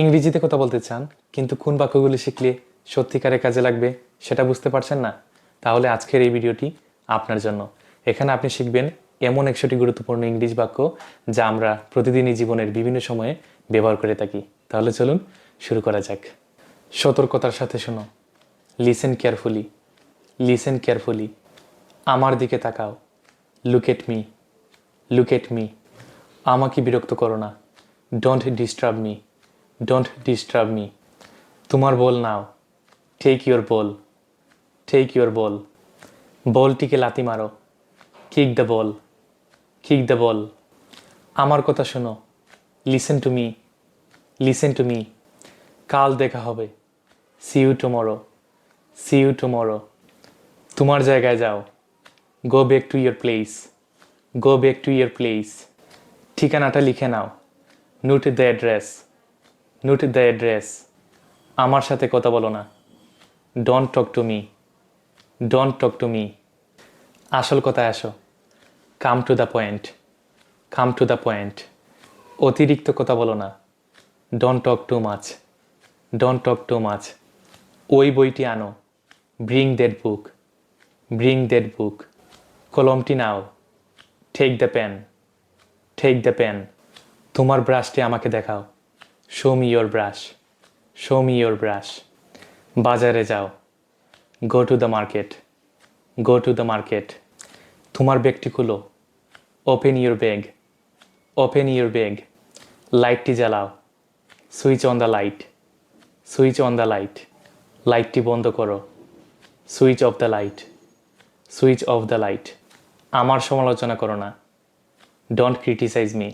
ইংরেজিতে কথা বলতে চান, কিন্তু কোন বাক্যগুলি শিখলে সত্যিকারে কাজে লাগবে সেটা বুঝতে পারছেন না? তাহলে আজকের এই ভিডিওটি আপনার জন্য। এখানে আপনি শিখবেন এমন একশোটি গুরুত্বপূর্ণ ইংরেজি বাক্য যা আমরা প্রতিদিনই জীবনের বিভিন্ন সময়ে ব্যবহার করে থাকি। তাহলে চলুন শুরু করা যাক। সতর্কতার সাথে শোনো। লিসেন কেয়ারফুলি লিসেন কেয়ারফুলি আমার দিকে তাকাও। Look at me look at me আমাকে বিরক্ত করো না। Don't disturb me don't disturb me তোমার ball now. Take your ball take your ball বলটিকে লাতি মারো। Kick the ball kick the ball আমার কথা শোনো। Listen to me listen to me কাল দেখা হবে। See you tomorrow see you tomorrow তোমার জায়গায় যাও। Go back to your place go back to your place ঠিকানাটা লিখে নাও। Note the address note the address আমার সাথে কথা বলো না। Don't talk to me don't talk to me আসল কথায় আসো। Come to the point come to the point অতিরিক্ত কথা বলো না। Don't talk too much don't talk too much ওই বইটি আনো। Bring that book bring that book কলমটি now. Take the pen take the pen তোমার ব্রাশটি আমাকে দেখাও। Show me your brush show me your brush বাজারে যাও। Go to the market go to the market তোমার ব্যাগটি খুলো। Open your bag open your bag লাইটটি জ্বালাও। Switch on the light switch on the light লাইটটি বন্ধ করো। Switch off the light switch off the light আমার সমালোচনা করো না। Don't criticise me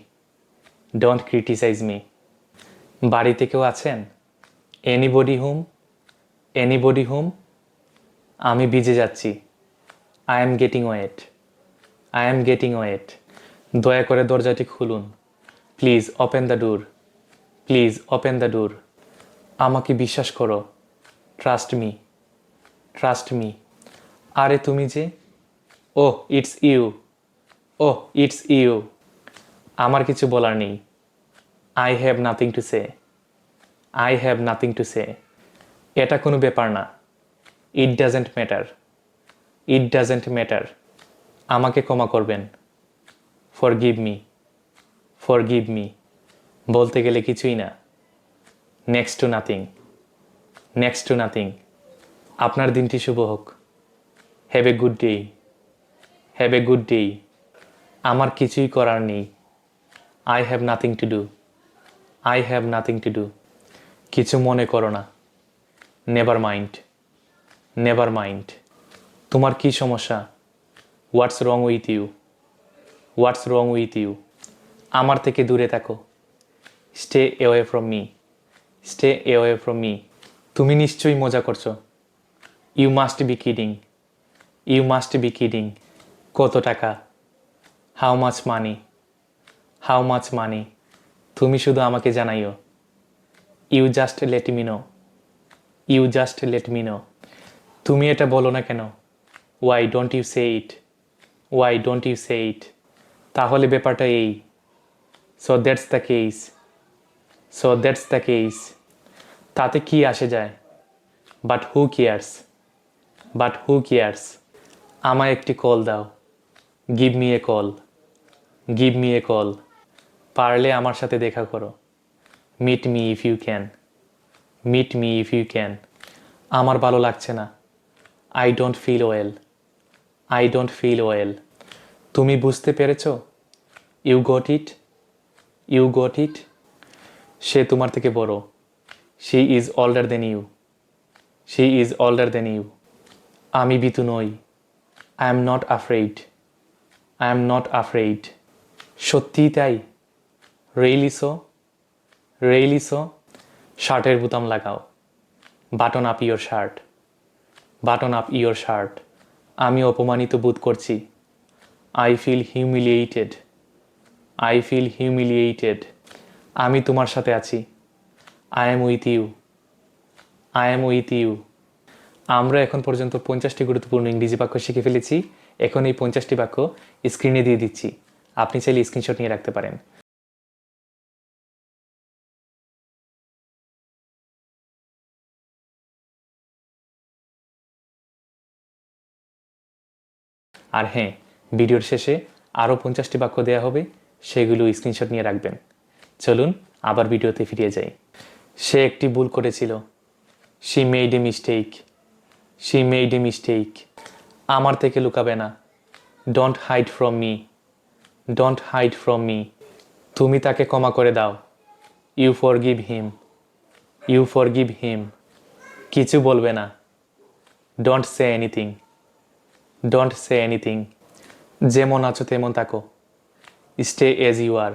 don't criticise me বাড়িতে কেউ আছেন? এনিবডি হুম এনিবডি হুম আমি ভিজে যাচ্ছি। I am getting wet I am getting wet দয়া করে দরজাটি খুলুন। Please open the door please open the door আমাকে বিশ্বাস করো। ট্রাস্ট মি ট্রাস্ট মি আরে তুমি যে? Oh it's you oh it's you আমার কিছু বলার নেই। I have nothing to say I have nothing to say এটা কোনো ব্যাপার না। It doesn't matter it doesn't matter আমাকে ক্ষমা করবেন। Forgive me forgive me বলতে গেলে কিছুই না। Next to nothing next to nothing আপনার দিনটি শুভ হোক। Have a good day have a good day আমার কিছুই করার নেই। I have nothing to do I have nothing to do কিছু মনে করো না। নেভার মাইন্ড নেভার মাইন্ড তোমার কি সমস্যা? What's wrong with you what's wrong with you আমার থেকে দূরে থাকো। Stay away from me stay away from me তুমি নিশ্চয়ই মজা করছ। You must be kidding you must be kidding কত টাকা? How much money how much money তুমি শুধু আমাকে জানাইও। You just let me know you just let me know তুমি এটা বলো না কেন? Why don't you say it why don't you say it তাহলে ব্যাপারটা এই। So that's the case so that's the case তাতে কি আসে যায়? But who cares but who cares আমায় একটি কল দাও। Give me a call give me a call পারলে আমার সাথে দেখা করো। Meet me if you can meet me if you can আমার ভালো লাগছে না। I don't feel well I don't feel well তুমি বুঝতে পেরেছ? You got it you got it সে তোমার থেকে বড়। She is older than you she is older than you আমি বিতু নই। I am not afraid I am not afraid সত্যিই তাই। রেইলি সো রেইলি সো শার্টের বোতাম লাগাও। Button up your shirt button up your shirt আমি অপমানিত বোধ করছি। I feel humiliated I feel humiliated আমি তোমার সাথে আছি। I am with you I am with you আমরা এখন পর্যন্ত পঞ্চাশটি গুরুত্বপূর্ণ ইংরেজি বাক্য শিখে ফেলেছি। এখন এই পঞ্চাশটি বাক্য স্ক্রিনে দিয়ে দিচ্ছি। আপনি চাইলে স্ক্রিনশট নিয়ে রাখতে পারেন। আর হ্যাঁ ভিডিওর শেষে আরও পঞ্চাশটি বাক্য দেওয়া হবে, সেগুলো স্ক্রিনশট নিয়ে রাখবেন। চলুন আবার ভিডিওতে ফিরিয়ে যাই। সে একটি ভুল করেছিল। She made a mistake she made a mistake আমার থেকে লুকাবে না। Don't hide from me don't hide from me তুমি তাকে ক্ষমা করে দাও। You forgive him you forgive him কিছু বলবে না। Don't say anything don't say anything যেমন আছো তেমন থাকো। Stay as you are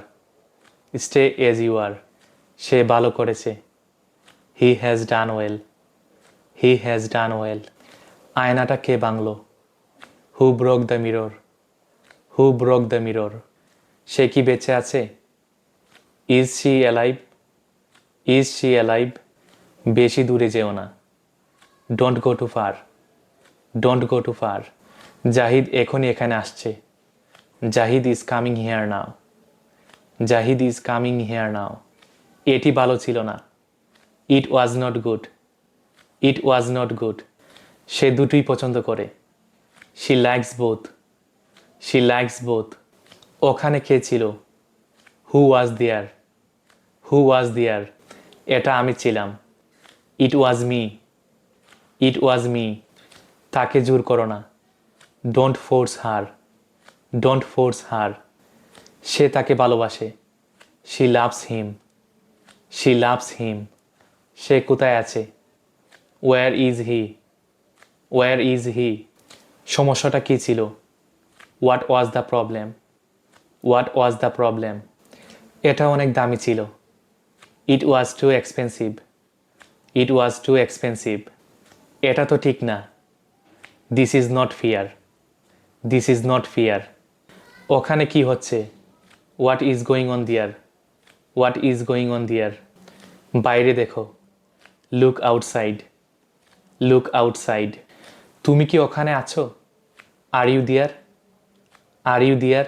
stay as you are সে ভালো করেছে। He has done well he has done well আয়নাটা কে bungalow who broke the mirror who broke the mirror সে কি বেঁচে আছে? Is she alive is she alive বেশি দূরে যেও না। Don't go too far don't go too far Zahid এখনই এখানে আসছে। Zahid is coming here now Zahid is coming here now এটি ভালো ছিল না। It was not good it was not good সে দুটোই পছন্দ করে। She likes both she likes both ওখানে কে ছিল? হু ওয়াজ দেয়ার হু ওয়াজ দেয়ার এটা আমি ছিলাম। ইট ওয়াজ মি ইট ওয়াজ মি তাকে জোর করো না। Don't force her don't force her সে তাকে ভালোবাসে। She loves him she loves him সে কোথায় আছে? Where is he where is he সমস্যাটা কী ছিল? What was the problem what was the problem এটা অনেক দামি ছিল। It was too expensive it was too expensive এটা তো ঠিক না। This is not fair this is not fair ওখানে কি হচ্ছে? What is going on there what is going on there বাইরে দেখো। লুক আউটসাইড লুক আউটসাইড তুমি কি ওখানে আছো? আর ইউ দিয়ার আর ইউ দিয়ার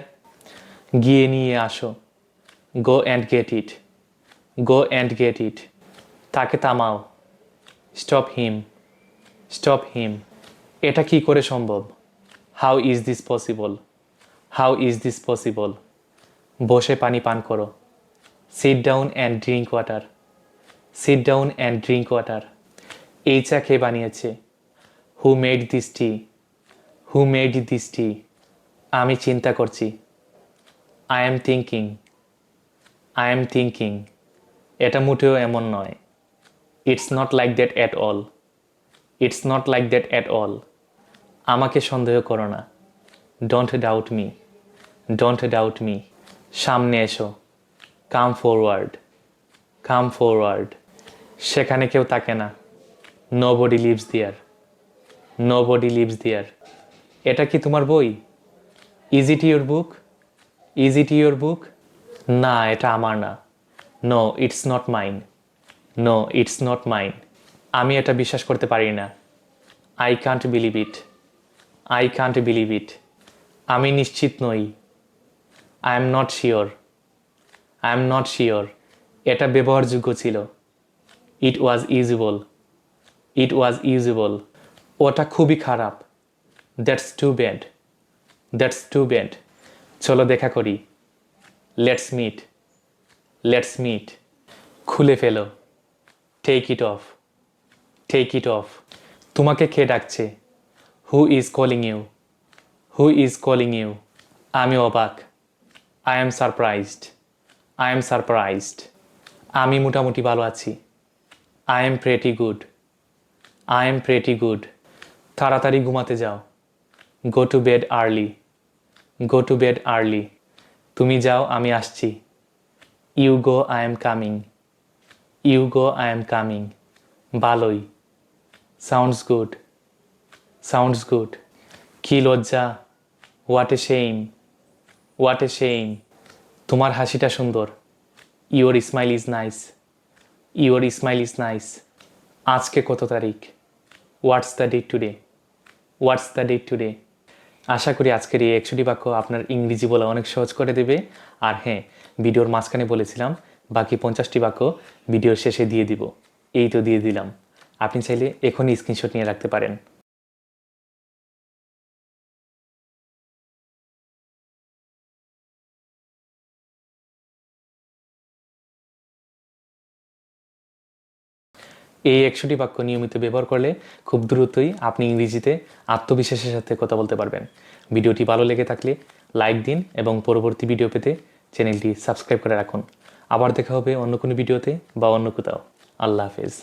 গিয়ে নিয়ে আসো। Go and get it go and get it তাকে থামাও। স্টপ হিম স্টপ হিম এটা কি করে সম্ভব? How is this possible how is this possible বসে পানি পান করো। Sit down and drink water sit down and drink water এই চা কে বানিয়েছে? Who made this tea who made this tea আমি চিন্তা করছি। I am thinking I am thinking এটা মোটেও এমন নয়। It's not like that at all it's not like that at all আমাকে সন্দেহ করো না। Don't doubt me don't doubt me সামনে এসো। কাম ফরওয়ার্ড কাম ফরওয়ার্ড সেখানে কেউ থাকে না। Nobody lives there nobody lives there এটা কি তোমার বই? Is it your book is it your book না, এটা আমার না। No it's not mine no it's not mine আমি এটা বিশ্বাস করতে পারি না। I can't believe it I can't believe it আমি নিশ্চিত নই। I am not sure I am not sure এটা ব্যবহারযোগ্য ছিল। It was usable it was usable ওটা খুবই খারাপ। That's too bad that's too bad চলো দেখা করি। লেটস মিট লেটস মিট খুলে ফেলো। Take it off take it off তোমাকে কে ডাকছে? Who is calling you who is calling you আমি অবাক I am surprised I am surprised আমি মোটামুটি ভালো আছি। I am pretty good I am pretty good তাড়াতাড়ি ঘুমাতে যাও। Go to bed early go to bed early তুমি যাও, আমি আসছি। You go I am coming you go I am coming ভালোই। সাউন্ডস গুড সাউন্ডস গুড কি লজ্জা। What a shame what a shame তোমার হাসিটা সুন্দর। Your smile is nice your smile is nice আজকে কত তারিখ? What's the date today what's the date today আশা করি আজকের এই একশোটি বাক্য আপনার ইংরেজি বলা অনেক সহজ করে দেবে। আর হ্যাঁ ভিডিওর মাঝখানে বলেছিলাম, বাকি পঞ্চাশটি বাক্য ভিডিওর শেষে দিয়ে দিব। এই তো দিয়ে দিলাম। আপনি চাইলে এখনই স্ক্রিনশট নিয়ে রাখতে পারেন। এই একশোটি বাক্য নিয়মিত ব্যবহার করলে খুব দ্রুতই আপনি ইংরেজিতে আত্মবিশ্বাসের সাথে কথা বলতে পারবেন। ভিডিওটি ভালো লেগে থাকলে লাইক দিন এবং পরবর্তী ভিডিও পেতে চ্যানেলটি সাবস্ক্রাইব করে রাখুন। আবার দেখা হবে অন্য কোনো ভিডিওতে বা অন্য কোথাও। আল্লাহ হাফেজ।